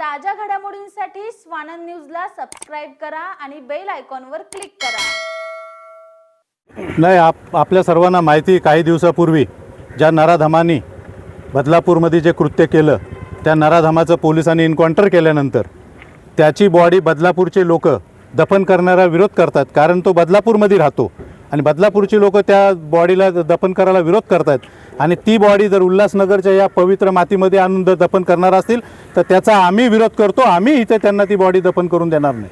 ताज्या घडामोडींसाठी स्वानंद न्यूजला सबस्क्राईब करा आणि बेल आयकॉनवर क्लिक करा. नाही आप आपल्या सर्वांना माहिती काही दिवसापूर्वी ज्या नराधमानी बदलापूरमध्ये जे कृत्य केलं त्या नराधमाचं पोलिसांनी एन्काउंटर केल्यानंतर त्याची बॉडी बदलापूरचे लोक दफन करणारा विरोध करतात. कारण तो बदलापूरमध्ये राहतो. आणि बदलापूरची लोक त्या बॉडीला दफन करायला विरोध करतात आणि ती बॉडी जर उल्हासनगरच्या या पवित्र मातीमध्ये आणून जर दफन करणार असतील तर त्याचा आम्ही विरोध करतो. आम्ही इथे त्यांना ती बॉडी दफन करून देणार नाही.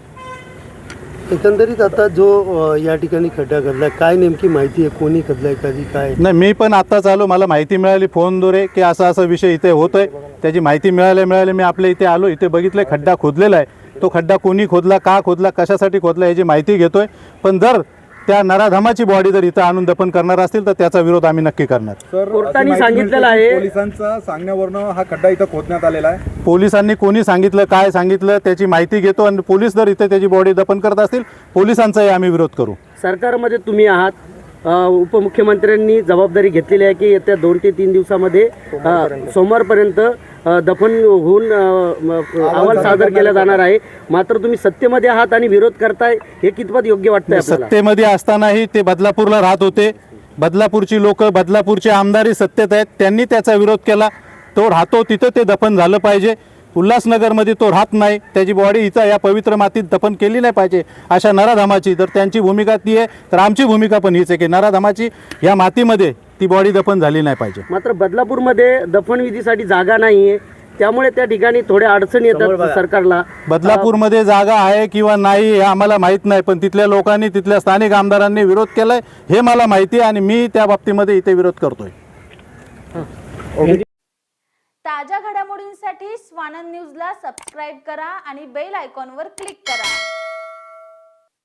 एकंदरीत आता जो या ठिकाणी खड्डा घडलाय काय नेमकी माहिती आहे? कोणी खदलाय? कधी काय? नाही मी पण आत्ताच आलो मला माहिती मिळाली फोनद्वारे की असा असा विषय इथे होतोय. त्याची माहिती मिळाल्या मिळाल्या मी आपल्या इथे आलो. इथे बघितलंय खड्डा खोदलेला आहे. तो खड्डा कोणी खोदला का खोदला कशासाठी खोदला याची माहिती घेतोय. पण जर त्या नराधमाची बॉडी जर इथं आणून दफन करणार असतील तर त्याचा विरोध आम्ही नक्की करणार. सर कोर्टाने अशी माहिती सांगितलेलं मिळते की आहे- पोलिसांचा सांगण्यावरनं हा खड्डा इथं खोदण्यात आलेला आहे. पोलिसांनी कोणी सांगितलं काय सांगितलं त्याची माहिती घेतो आणि पोलीस जर इथे त्याची बॉडी दफन करत असतील पोलिसांचाही आम्ही विरोध करू. सरकारमध्ये तुम्ही आहात. अ, उपमुख्यमंत्र्यांनी जबाबदारी घेतलेली आहे की येत्या दोन ते तीन दिवसामध्ये अ, सोमवारपर्यंत. अ, दफन होऊन अहवाल सादर केला जाणार आहे. मात्र तुम्ही सत्तेमध्ये आहात आणि विरोध करताय हे कितपत योग्य वाटतंय आपल्याला? सत्तेमध्ये असतानाही ते बदलापूरला राहत होते. बदलापूरची लोक बदलापूरचे आमदारही सत्तेत आहेत. त्यांनी त्याचा विरोध केला. तो राहतो तिथं ते दफन झालं पाहिजे. उल्हासनगरमध्ये तो राहत नाही. त्याची बॉडी इथं या पवित्र मातीत दफन केली नाही पाहिजे. अशा नराधामाची तर त्यांची भूमिका ती आहे तर आमची भूमिका पण हीच आहे की नराधामाची या मातीमध्ये ती बॉडी दफन झाली नाही पाहिजे. मात्र बदलापूरमध्ये दफनविधीसाठी जागा नाहीये. त्यामुळे त्या ठिकाणी थोड्या अडचणी येतात सरकारला. बदलापूरमध्ये जागा आहे किंवा नाही हे आम्हाला माहीत नाही पण तिथल्या लोकांनी तिथल्या स्थानिक आमदारांनी विरोध केलाय हे मला माहिती आहे आणि मी त्या बाबतीमध्ये इथे विरोध करतोय. ताज्या घडामोडींसाठी स्वानंद न्यूजला सबस्क्राईब करा आणि बेल आयकॉनवर क्लिक करा.